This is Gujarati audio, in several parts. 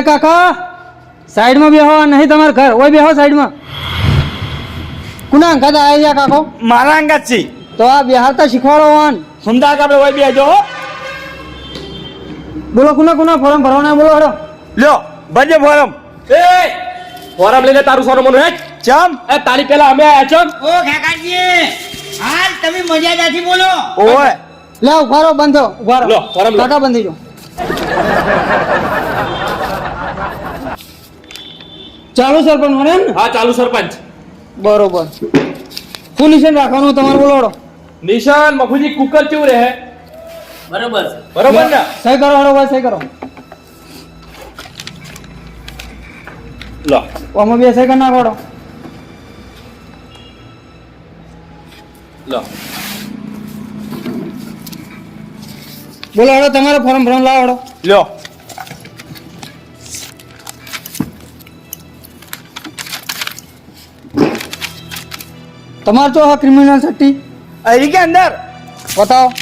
એ કાકા સાઈડમાં બેહો નહીં તમારે ઘર. ઓય બેહો સાઈડમાં. કુના અંકાત આવ્યા કાકો? મારા અંગાત છે. તો આ બિહારતા શીખવાડો વાન. સુમદા કાપડે ઓય બેજો જો બોલો કુના કુના ફોરમ ભરવાના બોલો હડો. લ્યો ભરજે ફોરમ. એ ફોરમ લઈને તારું સોનું મનું હે ચમ? એ તારી પેલા અમે આયા છો. ઓ કાકાજી હાલ તમે મર્યાદાથી બોલો. ઓય. લે ઉભારો બંધો ઉભારો લો, ફોરમ કાકા બંધી જાઓ. ચાલુ સરપંચ મને? ને હા ચાલુ સરપંચ. બરોબર. શું નિશાન રાખવાનું તમારે બોલો હડો નિશાન મફુજી કુકર કેવું રહે? બરોબર. બરોબર ને? સહી કરો હડો ભાઈ સહી કરો. લો. આમાં બે સહી કરી નાખો લો. બોલો હડો તમારે ફોર્મ ભરવાનું લાવો હડો લ્યો તમારે તો આ ક્રિમિનલ સટ્ટી અહીં કે અંદર? બતાવો.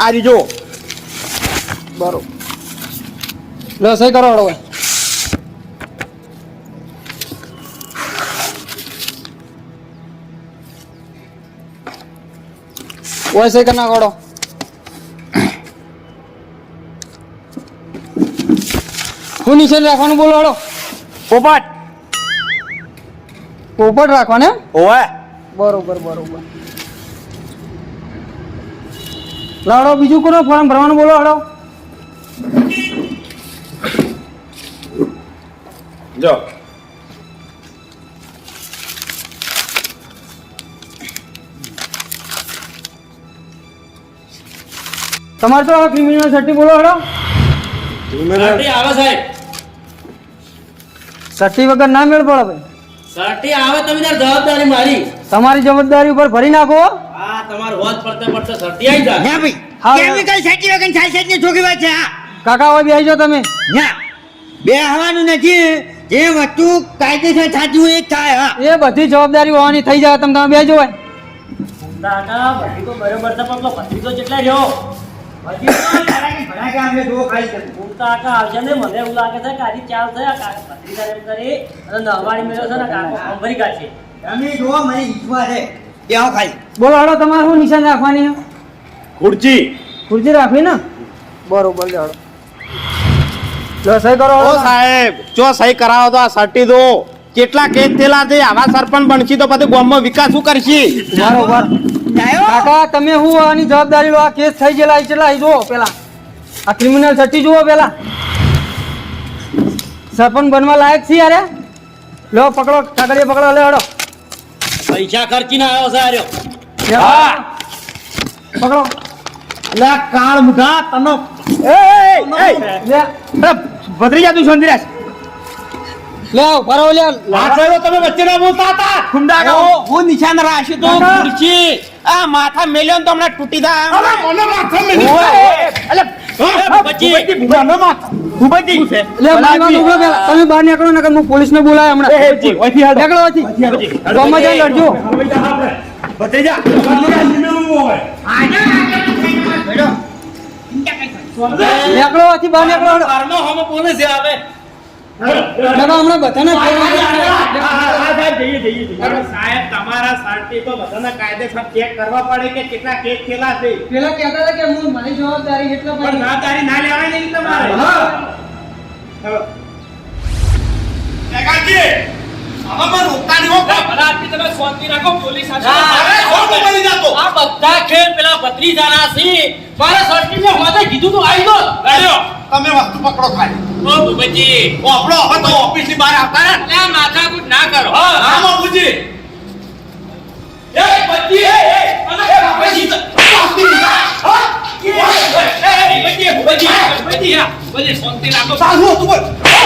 આ રીજો બરોબર લો સહી કરો ભાઈ ઓય સહી કરના કરો હું શું નિશાન રાખવાનું બોલો હળો. પોપટ. પોપટ રાખવાને? ઓવે. બરોબર બરોબર. લાડો બીજું કોનો ફોર્મ ભરવાનું બોલો હાડો જો. તમારે તો ક્રિમિનલ સર્ટી બોલો હડો સર્ટી આવે સાહેબ. સર્ટી વગર ના મેળ પડે ભાઈ. સર્ટી આવે તમે તાર જવાબદારી મારી. તમારી જવાબદારી ઉપર ભરી નાખો. હા તમાર હોજ પડતે પડતે સર્ટી આવી જાય ના ભાઈ હા. કેમિકલ સાચી વગર સાચી સાચી જોગી વાત છે હા? કાકા હોય જાઓ તમે. ના બે હવાનું નથી. જે વસ્તુ કાયદેસર સાચું હોય એ થાય હા. એ બધી જવાબદારી હોવાની થઈ જાય તમે તમે બેહજો હોય દાદા બધી તો બરોબર છે પણ બધી તો જેટલા રહ્યો. તમારે શું નિશાન રાખવાની છે? ખુરચી રાખવી ને? બરોબર હડો લો સહી કરો ઓ સાહેબ જો સહી કરાવો તો આ સર્ટી દો. કેટલા કેસ થયેલા છે? આવા સરપંચ બનશી તો પછી ગામમાં વિકાસ શું કરશી? બરોબર. કાકા તમે હું આની જવાબદારી લો? આ કેસ થઈ ગયેલા છે કેટલા જુઓ પેલા. આ ક્રિમિનલ સટી જુઓ પેલા. સરપંચ બનવા લાયક છે યાર લો પકડો કાગળિયા પકડો લે હડો. પૈસા ખર્ચીને આવ્યો છે આર્યો. હા. પકડો. લે કાળ મુઢા તનો. એ લે. ભદ્રીજા તું સંદિરાશ લે તમે વચ્ચે ના બોલતા હતા. ખુંડા ગાઓ હું નિશાન રાશી તો ખુરશી આ માથા મેલ્યો તો હમણાં તૂટી જાય અરે મને માથા મેલ્યો. અલે પછી મને માથા ભૂપતજી છે? લે મારી વાત ઉભરો પેલા તમે બહાર નીકળો ને હું પોલીસ ને બોલાય હમણાં. નીકળો ઓયથી ગામમાં જઈને લડજો. ભત્રીજા નીકળો ઓયથી બહાર નીકળો. હડો. ઘરનો હમો બોલે છે આવે. કાકા હમણાં બધાને સાહેબ તમારા સાર્ટી તો બધાના કાયદેસર ચેક કરવા પડે કે કેટલા કેસ થયેલા છે. પેલા કહેતા હતા કે હું મારી જવાબદારી એટલે પણ જવાબદારી ના લેવાય નહીં તમારે. હા. ભલા આદમી તમે શાંતિ રાખો પોલીસ. આ બધા ખેલ પેલા છે. મારા સર્ટીને હોતે કીધું તું આવી ગયો. તમે વસ્તુ પકડો ખાલી. ઓ ભૂપતજી આપણો હવે તો ઓફિસની બહાર આવતા રહે એટલે આ માથાકૂટ ના કરો. હા, હા. આમ એ બચ્ચી, એ, એ, અને એ બાપજી તો- હા? એ. શાંતિ રાખો. બોલ. એ,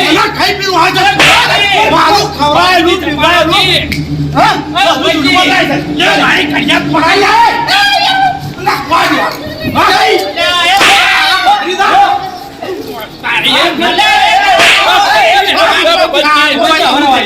એ, ના ખાઈ પીલું હાજર એ, મારું ખવડાય બચ્ચી, નું. પીવડાય બચ્ચી. હા. લે કન્યા પડાઈ જાય ના વાડી હા એ, એ, તારી એ ભલે. એ, એ, એ, બચ્ચી,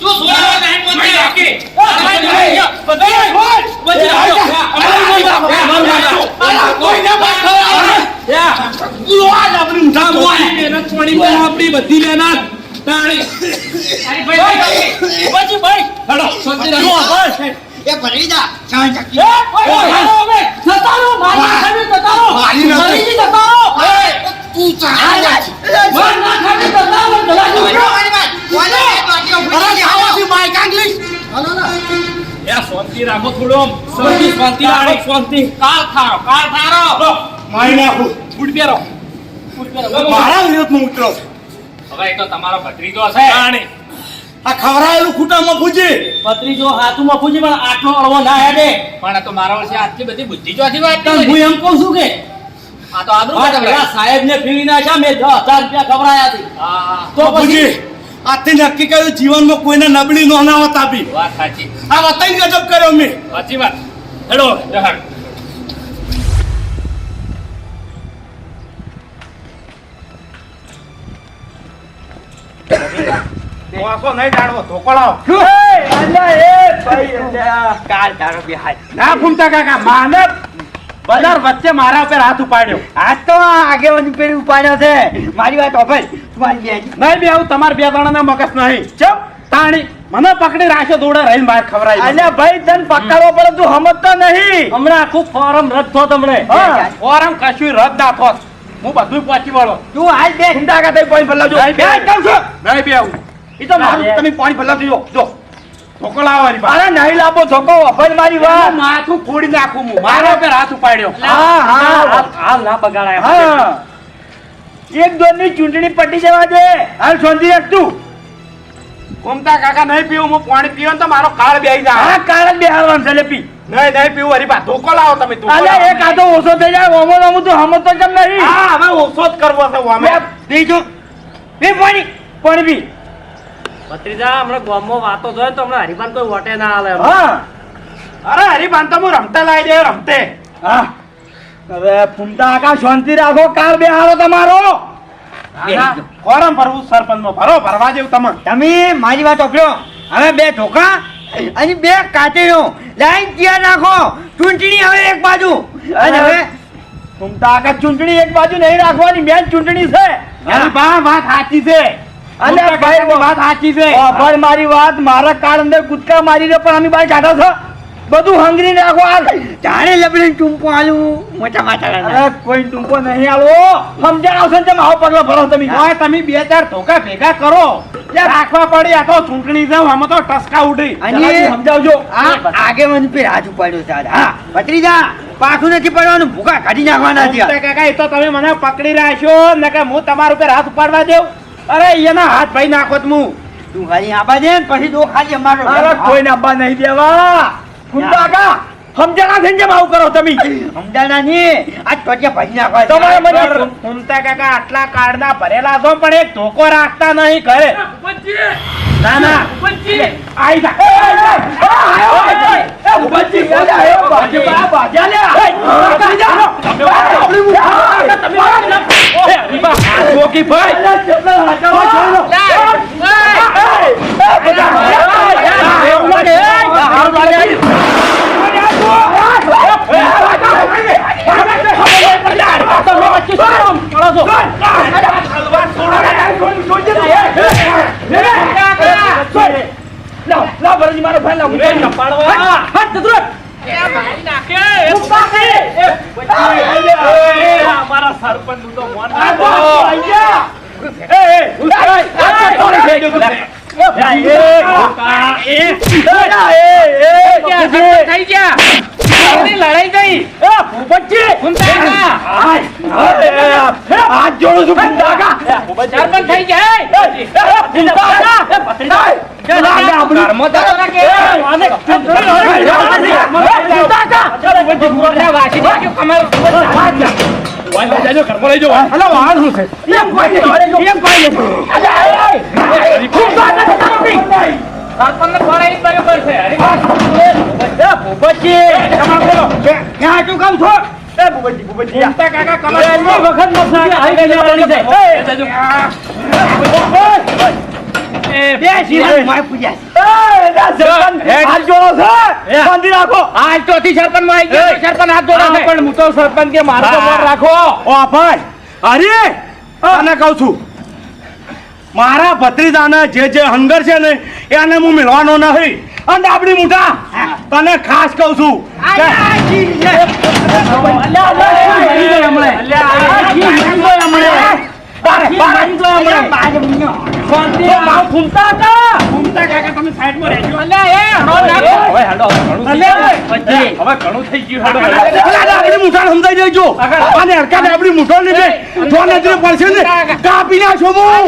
અરે, તારા નહીં લઈ જાઓ. ઓય, ઓય, તું અમારું હું જોવા સરપંચ આપણી બધી મહેનત. તાણી એ ભરી જા. શાંત ચકી તું ચાલ શાંતિ રાખો થોડો શાંતિ શાંતિ રાખો શાંતિ કાલ થારો કાલ થારો મારી નાખું બૂટ પહેરો બૂટ પહેરો મારા વિરોધમાં ઉતરો હવે એ તો તમારો ભત્રીજો છે તાણી આ ખવરાયેલું ખૂટામાં પૂછી પત્રીજો હાથુમાં પૂછી પણ આટલો અળવો ના હેડે પણ તો મારા વર્ષે આટલી બધી બુદ્ધિ ચોથી વાત પણ હું એમ કહું છું કે આ તો આબરૂ કાઢે પેલા સાહેબને ફેરવી નાખ્યા મેં દસ રૂપિયા ખવડાયા હતી હા તો પછી બાપુજી નક્કી કર્યું જીવનમાં કોઈને નબળી નો અનાવત આપી વાત સાચી. આ વતન ગજબ કર્યો મેં. સાચી વાત. હેડો. જહાડ વાસો નહીં ડાળવો ધોકળાવ ના ફૂમતા કાકા માનવ બજાર વચ્ચે મારા ઉપર હાથ ઉપાડ્યો. આજ તો આગેવાની પેઢી ઉપાડ્યો છે. મારી વાત ઓફર તમારી બે નહીં બે આવું તમારે બે જણાના મગજ નહીં. ચો તાણી મને પકડી રાખ્યો દોડે રહીને બહાર ખવરાય અલ્યા ભાઈ તને પકડવો પડે તું સમજતો નહીં. હમણાં આખું ફોરમ રદ થો તમને. ફોરમ કશું રદ ના થો. હું બધું પહોંચી વળો. તું હાલ બે ચિંતા કરતા પાણી ભલાવજો નહીં બે, કહું છું. નહીં બે આવું એ તો મારું તમે પાણી ભલાવજો જો. જો ધોકળાવવાની અરે નહીં લાવો ધોકો ઓફર મારી વાત. માથું ફોડી નાખું હું. મારા ઉપર હાથ ઉપાડ્યો. હા હા. હાલ હાલ ના બગાડાય. હા. એક દોરની ચૂંટણી પટી જવા દે. હાલ સોંધી રાખ તું. કાકા નહીં પીવું હું પાણી પીવો તો મારો કાળ બેહી જાય. કાળ બે હાલવાનું છે પી નહીં નહીં પીવું હરી બા ધોકો લાવો તમે એક આધો ઓછો થઈ જાય ઓમો ઓમો તું કેમ નહીં? હા હવે ઓછો જ કરવો છે બે બીજું. બે પાણી પાણી પી. ભત્રીજા હમણાં ગામમાં વાતો જોઈએ તો હમણાં હરિભાન કોઈ વટે ના આવે હા. અરે હરીબાન તો હું રમતે લાવી દે રમતે. હા. હવે ફૂમતા આકા શાંતિ રાખો કાલ બે હાલો તમારો. ફોરમ ભરવું સરપંચમાં ભરો ભરવા જેવું તમે તમે મારી વાત ઓફર્યો હવે બે ઢોકા અને બે કાચીઓ લાઈન ત્યાં નાખો ચૂંટણી હવે એક બાજુ. અને હવે ફૂમતા આકા ચૂંટણી એક બાજુ નહીં રાખવાની મેન ચૂંટણી છે. બા વાત સાચી છે. ફૂમતા ભાઈ વાત સાચી છે. પણ મારી વાત મારા કાળ અંદર કૂદકા મારી પણ અમે બાર કાઢો છો. બધું હંગરી રાખો આ જાણે લબડીને ટૂંપો આલું મોટા માટા અરે કોઈ ટૂંપો નહીં આલો. સમજણ આવશે તમે આવો પગલો ભરો તમે. હા તમે બે ચાર ધોકા ભેગા કરો. રાખવા પડી આ તો ચૂંટણી છે આમાં તો ટસકા ઉડી અને સમજાવજો. આ આગેવાની પે હાથ ઉપાડ્યો છે હા. પતરી જા પાછું નથી પડવાનું ભૂકા કાઢી નાખવાના છે. કાકા એ તો તમે મને પકડી રાખશો નકર હું તમારા ઉપર હાથ ઉપાડવા દેવ અરે એના હાથ ભાઈ નાખો તો હું તું ખાલી આબા દે ને પછી દો ખાલી અમારો અરે કોઈ નાબા નહીં દેવા. કાકા સમજણા થઈને જેમ આવું કરો તમે? સમજાણા નહીં આજ પછી ભાજી નાખવા તમારે મને ફૂમતા કાકા આટલા કાર્ડના ભરેલા છો પણ એક ધોકો રાખતા નહીં ઘરે. ના ના આઈ જા. એ, એ, એ, એ, એ, એ, એ, ઉભજી, એ, એ, એ, બાજી, આ બાજી, લે. એ, બાજી, જા. તમે આપણી મુઠ્ઠી. તમે એ, રીબા, આ જોકી ભાઈ. એ, એ, એ, બધા, એ, એ, એવું લાગે, એ, હારું લાગે. અને આ જો, એ, એ, તમે વચ્ચે શું કામ કરો છો? તલવાર છોડો ને, છોડી, છોડી દે, એ, એ, એ, એ, લાવ, લાવ, મારો ભાઈ લાવ. એ, ચપાડવા. હાથ જતું સરપંચનું તો મોન આ તો આઈ ગયા. એ, એ, એ, તું. એ, એ, એ, એ, એ, ગયા લડાઈ ગઈ એ હાથ જોડું છું સરપંચ થઈ જાય ઘરમાં લઈ જાઓ છે સરપંચને ફોન આવી બરોબર છે. અરે ક્યાં તું કામ છો? એ ભૂપતજી ભૂપતજી. આ. કાકા કલર વખત મફસાદ આવી ગઈ છે. બે શિરાજ માય પૂજ્યા છે. એ, ના, સરપંચ, હાથ જોડો છે. બાંધી રાખો. આજ ચોથી સરપંચમાં આવી ગયો સરપંચ હાથ જોડે છે. પણ હું તો સરપંચ કે મારો રાખો. ઓ ભાઈ. અરે અને કહું છું. મારા ભત્રીજાના જે જે હંગર છે ને એને હું મિલવાનો નથી અને આપણી મોટા તને ખાસ કહું છું કે- ઘૂમતા કાકા તમે સાઈડમાં રહેજો. અલ્યા એ હળો નાખો. હવે હેડો ઘણું થઈ ગયું. હવે ઘણું થઈ ગયું. હેડો હેડો. આપણી મુઠાને સમજાઈ દેજો. અને હરકાને આપણી મુઠો લીધે. જો નજરે પડશે ને કાપી નાખો હું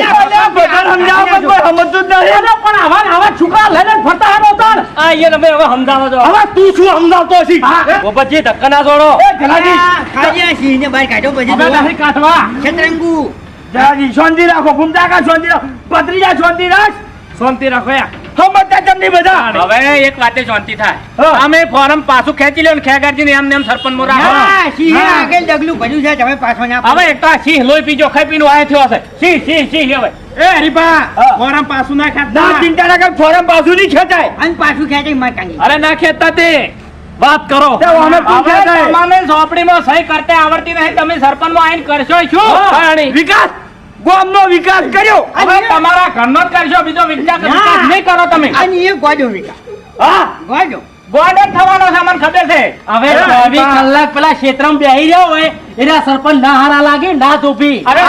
બધાને સમજાવો પણ કોઈ સમજતું જ નહીં પણ આવા આવા છોકરા લઈને ફરતા હારો તાણ. આ ઈ તમે હવે સમજાવો છો. હવે તું શું સમજાવતો હશી? ઓ પછી ધક્કા ના છોડો. જલાજી. હવે નથી કાઢવા. જલાજી શાંતિ રાખો ઘૂમતા કા શાંતિ રાખો? ભત્રીજા શાંતિ રાખ. શાંતિ રાખો યાર સમજતા કેમ નહીં બધા. હવે એક વાતે શાંતિ થાય. અમે ફોરમ પાછું ખેંચી લ્યો ને ખેગારજી ને એમ ને એમ સરપંચમાં રાખો હવે એક તો આ સિંહ લોહી પીજો ખાઈ પીનો આય થયો હશે. સિંહ સિંહ સિંહ હવે. એ હરીપા ફોરમ પાછું ના ના ખેંચતા ચિંતા ના કર ફોરમ પાછું નહીં ખેંચાય. અરે ના ખેંચતા તે. વાત કરો. તે અમે શું હવે ખેંચાય? સહી કરતા આવડતી નહીં. તમે સરપંચમાં આવીને કરશો શું? વિકાસ. ગામનો વિકાસ કર્યો. હવે તમારા ઘરનો જ કરશો બીજો વિકાસ વિકાસ નહીં કરો તમે. હા. ગોડો જ થવાનો છે મને ખબર છે. હવે ચોવીસ કલાક પેલા ક્ષેત્રમાં બેહી રહ્યો હોય એના સરપંચ ના હારા લાગે ના ધોપી અરે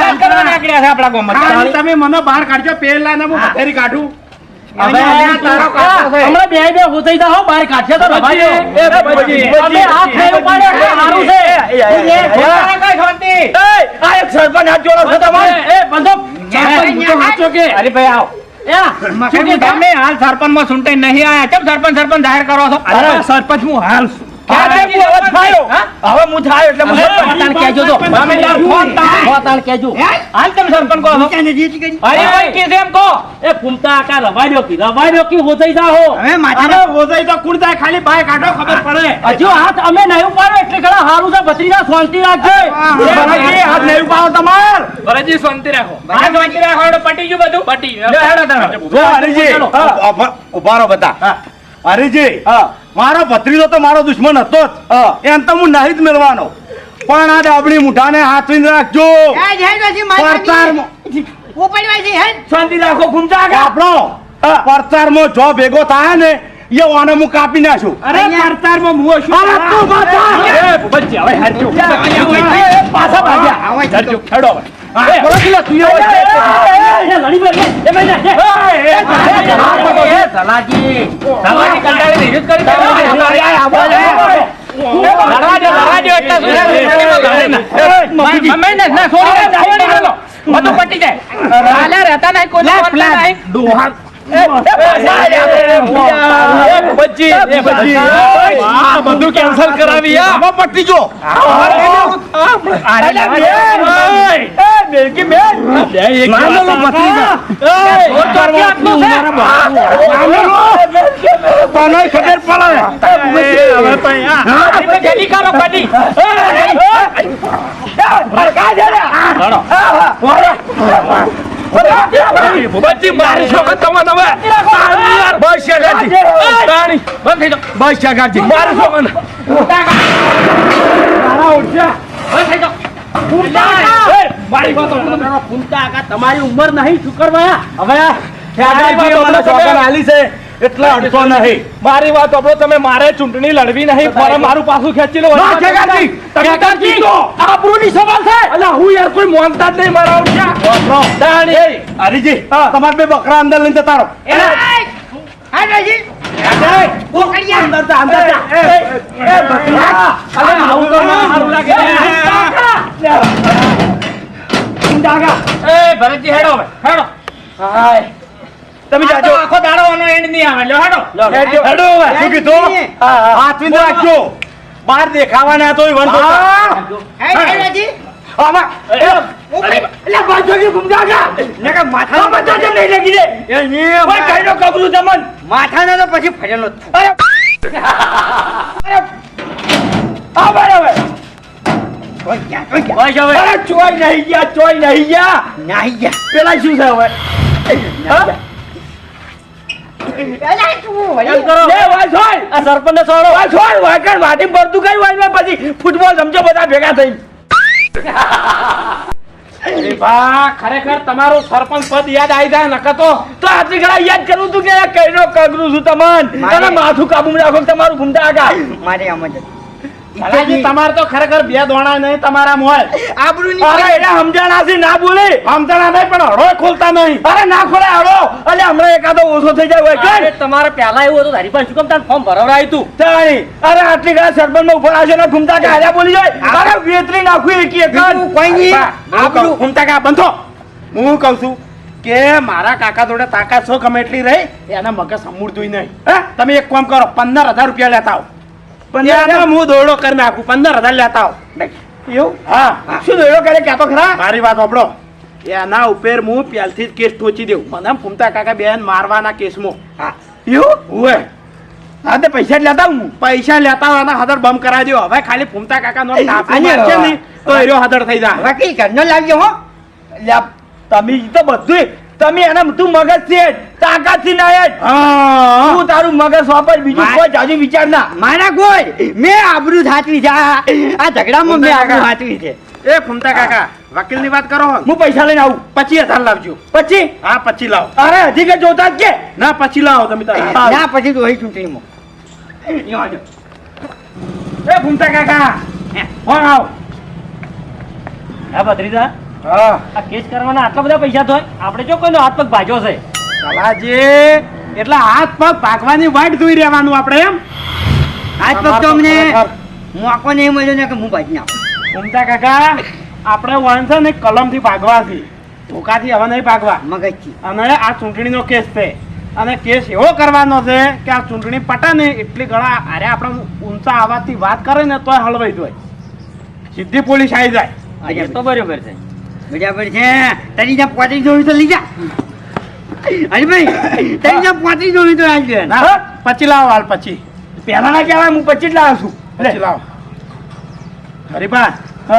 છે આપણા ગામમાં. તમે મને બહાર કાઢજો પેલા ને હું કાઢું. હમણાં બે બે હોતાઈ જાઓ બહાર કાઢશે તો રવાજો. એ હાથ નહીં ઉપાડ્યો એટલે સારું છે તમારા કઈ શાંતિ આ એક સરપંચ હાથ જોડો છો તમારે એ બંધો સરપંચ તો સાચો કે અરે ભાઈ આવો તમે હાલ સરપંચમાં સુનતાઈ નહીં આયા કેમ સરપંચ સરપંચ જાહેર કરો છો સરપંચ હું હાલ છું. હવે હું હવે થાયો. હા? હવે હું થાયો એટલે હું પોતાને કહેજો તો. તમે ફોન તાય. પોતાને કહેજો. હાલ તમે સરપંચ કહો. છો અરે ભાઈ કે છે કહો? એ ફૂમતા આકા રવાડ્યો કી રવાડ્યો કી હોતાઈ જાઓ. અરે ગોદાઈ તો કુણ થાય ખાલી બાય કાઢો ખબર પડે. હજુ હાથ અમે નહીં ઉપાડ્યો એટલે ઘણા હારું છે. ભત્રીજા શાંતિ રાખજે. બરાજી, હાથ નહીં ઉપાડો તમાર. ભરતજી શાંતિ રાખો. આ શાંતિ રાખો. એટલે પટી ગયું બધું? પટી હેડો તમે. જો હરીજી. હરીજી, મારો ભત્રીજો તો મારો દુશ્મન હતો જ એમ તો હું નહીં જ મેળવાનો પણ આ ડાબડી મુઠાને હાથવીને રાખજો પરચારમાં- શાંતિ રાખો ઘૂમતા આપણો પરચારમાં જો ભેગો થાય ને એ ઓને હું કાપી નાખું અરે પડતારમાં મુઓ શું અરે તું પાછા. એ ભૂપતજી, હવે હેડજો. પાછા ભાગ્યા. હેડજો, હેડો હવે. બધું પટી જાય રહેતા નહીં કોઈ બધું કેન્સલ કરાવી પટ્ટી જો ખબર પડે મારી છોકરી. બસ શાગાજી. તાણી. બંધ થઈ જાઓ બસ શાગાજી. મારી છોકરી. મારી વાત સાંભળો. ફૂમતા આકા તમારી ઉંમર નહીં શુકરવાયા હવે આલી છે એટલે અડતો નહીં. મારી વાત આપણો તમે મારે ચૂંટણી લડવી નહીં ફોરમ મારું પાછું ખેંચી લો ના, ખેગારજી. ખેગારજી તો. આબરૂની સવાલ છે. અલા હું યાર કોઈ માનતા જ નહીં મારા તાણી. હરીજી તમારે બે બકરા અંદર લઈને જતા રહો. ભરતજી હેડો હેડો. હેડો તમે જાજો. આખો દાડો આનો એન્ડ નહીં આવે. લ્યો હાડો. હેડો હેડો શું કીધું? હાથ વિંદ રાખજો. બહાર દેખાવાના તો વન માથાનો તો પછી ફરેલો ગયા કોઈ ગયા બસ હવે. અરે ચોય નહીં ગયા ચોય નહીં ગયા. નહીં ગયા. પેલા શું છે હવે? છોડો. વાકણ વાટી કઈ પછી ફૂટબોલ સમજો બધા ભેગા થઈ ખરેખર તમારું સરપંચ પદ યાદ આવી જાય નકર તો. તો આટલી ઘણા યાદ કરું તું કે કઈનો કગરું છું તમન. માથું કાબુ રાખો તમારું ઘૂમતા આગા. મારે આમ જ ભલાજી તમારે તો ખરેખર બે દોણા નહીં તમારા મોય આબરૂ ની અરે એટલે સમજણા છે ના બોલે. સમજણા નહીં પણ હળો ખોલતા નહીં. અરે ના ખોલે હળો. એટલે હમણાં એકાદો ઓછો થઈ જાય હોય અરે તમારે પહેલા એવું હતું તારી પાસે શું કામ તારે ફોર્મ ભરવડાવ્યું તું? તાણી. અરે આટલી ઘણા સરપંચમાં ઊભા છે ને ઘૂમતા કે હાલ્યા બોલી જાય. અરે વેતરી નાખું એક એક કોઈ આપણું ઘૂમતા કા બંધો. હું કહું છું કે મારા કાકા જોડે તાકાત છો ગમે એટલી રહી? એના મગજ સમૂળતું નહીં. હે? તમે એક કામ કરો પંદર હજાર રૂપિયા લેતા આવો. પંદર હું દોડો કરી નાખું. પંદર હજાર લેતા આવો. એવું? હા. શું દોડો કરે? ક્યાં તો ખરા. મારી વાત સાંભળો. એના ઉપર હું પહેલથી જ કેસ ઠોચી દઉં. મને ફૂમતા કાકા બેન મારવાના કેસમાં. હા. એવું? હુએ હા તે પૈસા જ લેતા હું. પૈસા લેતા હોય અને હદર બંધ કરાવી દો હવે ખાલી ફૂમતા કાકા નો તો એરો હદર થઈ જાય. વકીલ ઘરનો લાવજો હો. તમે તો બધું તમે એને તું મગજ છે તાકાતથી ના હા. તું તારું મગજ વાપર બીજું કોઈ જાજુ વિચાર ના. મારા કોઈ? મેં આબરૂ સાચવી છે. આ ઝઘડામાં મેં આબરૂ સાચવી છે. એ ફૂમતા કાકા વકીલની વાત કરો હું. પૈસા લઈને આવું. પચીસ હજાર લાવજો. પછી? હા પછી લાવો. અરે હજી કે જોતા જ કે? ના પછી લાવો તમે તાર ના પછી તો ચૂંટણીમાં. અહીંયા એ ફૂમતા કાકા. કોણ આવો? હા ભત્રીજા. હા. આ કેસ કરવાના આટલા બધા પૈસા થાય આપણે જો કોઈનો હાથ પગ ભાજ્યો છે. સલાજી એટલે હાથ પગ ભાગવાની વાટ જોઈ રહેવાનું આપણે એમ? આજ પગ તો અમને મોકો નહીં મળ્યો ને કે હું ભાજી નાખું ફૂમતા કાકા આપણે વણ ને કલમથી ભાગવા છે. ધોકાથી હવે નહીં ભાગવા. મગજથી. અને આ ચૂંટણીનો કેસ છે. અને કેસ એવો કરવાનો છે કે આ ચૂંટણી પટા ને એટલી ઘણા અરે આપણે ઊંચા અવાજથી વાત કરે ને તોય હલવાઈ જાય. સીધી પોલીસ આવી જાય. તો બરોબર છે. બરાબર છે તારી જ્યાં પોતરી જોયું તો લઈ જા. અરે ભાઈ તારી જ્યાં પોતરી જોયું તો આવી ના પછી લાવો હાલ પછી. પહેલા ના કહેવાય હું પચીસ લાવું છું. પછી લાવો. હરીભા.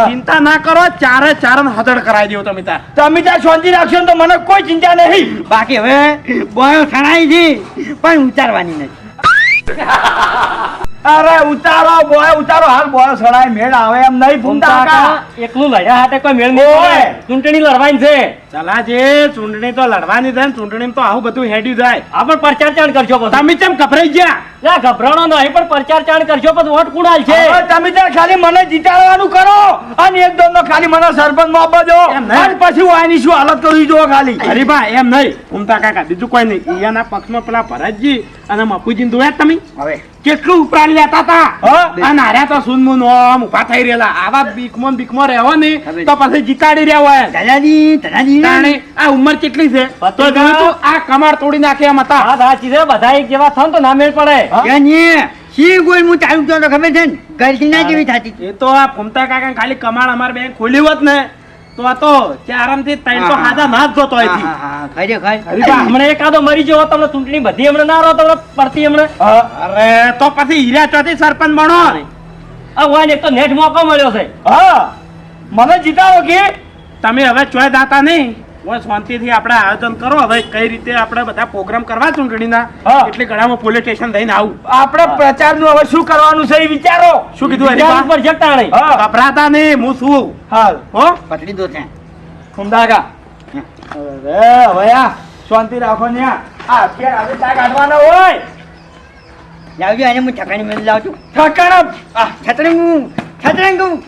ચિંતા ના કરો ચારે ચાર હદડ કરાવી દો તમે તાર. તમે ત્યાં શાંતિ રાખશો ને તો મને કોઈ ચિંતા નહીં. બાકી હવે બોયો ખણાઈ છે પણ ઉતારવાની નથી. અરે ઉતારો બોય ઉતારો. હાલ બોય સડાય મેળ આવે એમ નહીં ફૂમતા કાકા એકલું લડ્યા હાટે કોઈ મેળ નહીં ઓય. ચૂંટણી લડવાની છે. ચલા જે ચૂંટણી તો લડવાની છે ચૂંટણી તો આવું બધું હેડ્યું જાય. આ પણ પ્રચાર ચાણ કરજો પછી. તમે કેમ ગભરાઈ ગયા? ના ગભરાણો નહીં પણ પ્રચાર ચાણ કરશો પછી. વોટ કુડાલ છે. તમે ત્યાં ખાલી મને જીતાડવાનું કરો અને એક દોનો ખાલી મને સરપંચમાં આપવા દો. અને પછી હું આની શું હાલત કરી જો ખાલી. હરીબા એમ નહીં. ઉમતા કાકા બીજું કોઈ નહીં. ઈયાના પક્ષમાં પેલા ભરતજી અને મપુજી જોયા તમે? હવે. કેટલું ઉપરાણ લેતા હતા. અને હાર્યા તો સુનમુન ઓમ ઊભા થઈ રહેલા. આવા બીકમો બીકમો રહેવો ને તો પછી જીતાડી રહ્યા હોય. દાદાજી દાદાજી. તાણે આ ઉંમર કેટલી છે? તો. જોયું આ કમાર તોડી નાખે એમ હતા. હા સાચી છે બધા એક જેવા થન તો ના મેળ પડે. સી ગોલ હું ચાલુ તો ખબર છે ને? ગરજીના જેવી થતી. એ તો આ ફમતા કાકા ખાલી કમાળ અમાર બેન ખોલી હોત ને તો આ તો ચારમથી આરામથી ત્રણસો. હાજા ના જ જોતો હમણાં એકાદો મરી જવો તમને ચૂંટણી બધી હમણાં ના રહો તમને પડતી હમણાં. અરે તો પછી હીરા ચોથી સરપંચ બનો. આ વાન એક તો નેટ મોકો મળ્યો છે. હા. મને જીતાવો કે? તમે હવે ચોય દાતા નહીં. હવે શાંતિથી આપણે આયોજન કરો. હવે કઈ રીતે આપણે બધા પ્રોગ્રામ કરવા ચૂંટણીના. એટલે ઘણામાં પોલીસ સ્ટેશન થઈને આવું. આપણે પ્રચારનું હવે શું કરવાનું છે એ વિચારો. શું કીધું હરીબા? પડશે કે ગભરાતા નહીં હું શું હાલ. હો? પતરી દો ત્યાં. ખુમદાગા. હવે હવે આ શાંતિ રાખો ને આ. અત્યારે આજે ચા કાઢવાના હોય. લાવજો એને હું ઠકાણી મેળ લાવજો. ઠકાણા આ છતરંગ છતરંગ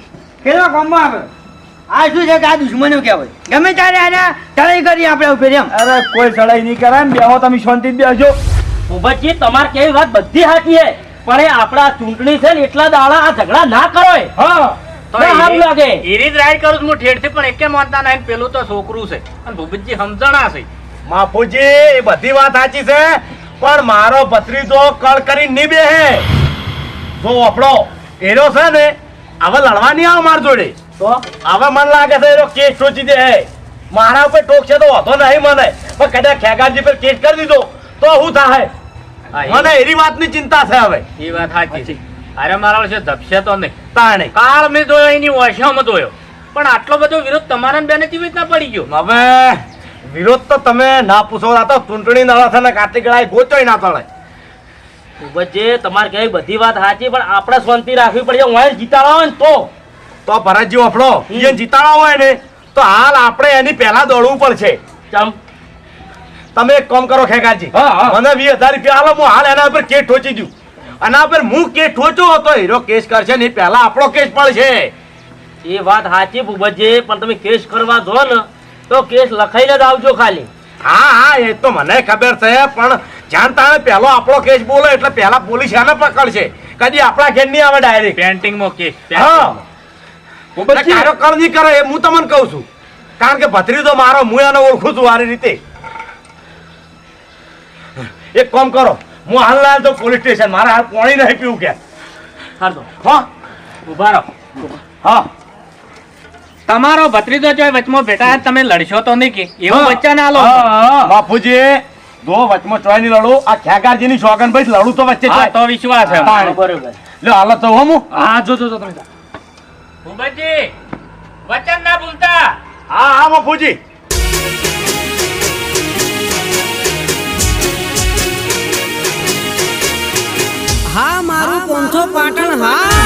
કેવા કામમાં આવે? આ શું છે કે આ દુશ્મનો કહેવાય? ગમે ત્યારે આને ચડાઈ કરી આપણે ઉપર એમ. અરે કોઈ ચડાઈ નહીં કરાય ને બેહો તમે શાંતિ બેસજો ભૂપતજી તમારે કેવી વાત બધી સાચી છે. પણ એ આપણા ચૂંટણી છે ને એટલા દાડા આ ઝઘડા ના કરો હા. ના સારું લાગે. ઈરી જ રાઈડ કરું છું હું પણ એકે માનતા નહીં. પેલું તો છોકરું છે. અને ભૂપતજી સમજણા છે. માફુજી એ બધી વાત સાચી છે પણ મારો ભત્રીજો કળ કરી નહીં બેહે. જો આપણો એરો છે ને હવે લડવા નહીં આવે માર જોડે. તો હવે મને લાગે છે એનો કેસ ટોચી દે. હે. મારા ઉપર ટોકશે તો વાંધો નહીં મને. પણ કદાચ ખેગારજી પર કેસ કરી દીધો તો શું થાય? મને એની વાતની ચિંતા છે હવે. એ વાત સાચી અરે મારા વર્ષે ધપશે તો નહીં. તાણે. કાળ મેં જોયો એની ઓછામાં જોયો. પણ આટલો બધો વિરોધ તમારા બેને કેવી રીતના પડી ગયો? હવે વિરોધ તો તમે ના પૂછો ના તો ચૂંટણી નળા થને કાર્તિક ગળાએ ગોચોય ના તળે. ભૂપતજી તમારે કઈ બધી વાત સાચી પણ આપણે શાંતિ રાખવી પડશે હું જીતાડવા ને તો. તો ભરતજી વફડો એ જીતાડા હોય ને તો હાલ આપણે એની પહેલા દોડવું પડશે. ચમ. તમે એક કામ કરો ખેગાજી. મને વીસ હજાર રૂપિયા હાલો હું હાલ એના ઉપર કેસ ઠોચી દઉં. આના પર હું કેસ ઠોચો હતો હીરો કેસ કરશે ને પહેલા આપણો કેસ પડશે. એ વાત સાચી ભૂપતજી પણ તમે કેસ કરવા જો ને તો કેસ લખાઈને જ આવજો ખાલી. હા હા એ તો મને ખબર છે પણ જાણતા પહેલો આપણો કેસ બોલો એટલે પહેલા પોલીસ એને પકડશે. કદી આપણા ઘેર નહીં આવે ડાયરેક્ટ. પેન્ટિંગમાં કેસ હા. કાર્યો કર નહીં કરે એ હું તમને કહું છું. કારણ કે ભત્રીજો મારો હું એને ઓળખું છું સારી રીતે. એક કામ કરો હું હાલ તો પોલીસ સ્ટેશન મારા હાલ પાણી નહીં પીવું કે. હા? ઊભા રહો. હા? તમારો ભત્રીજો જો વચમાં બેટા તમે લડશો તો નહીં કે? એવો વચ્ચે ના લો. બાપુજી દો વચમાં ચોયની લડું આ ખ્યાગારજી ની શોગન ભાઈ લડું તો વચ્ચે તો વિશ્વાસ છે. બરોબર. લે હાલો તો હું હા. જો જો તમે ભૂપતજી વચન ના ભૂલતા. હા હા બાપુજી હા મારું પોંથો પાટણ હા.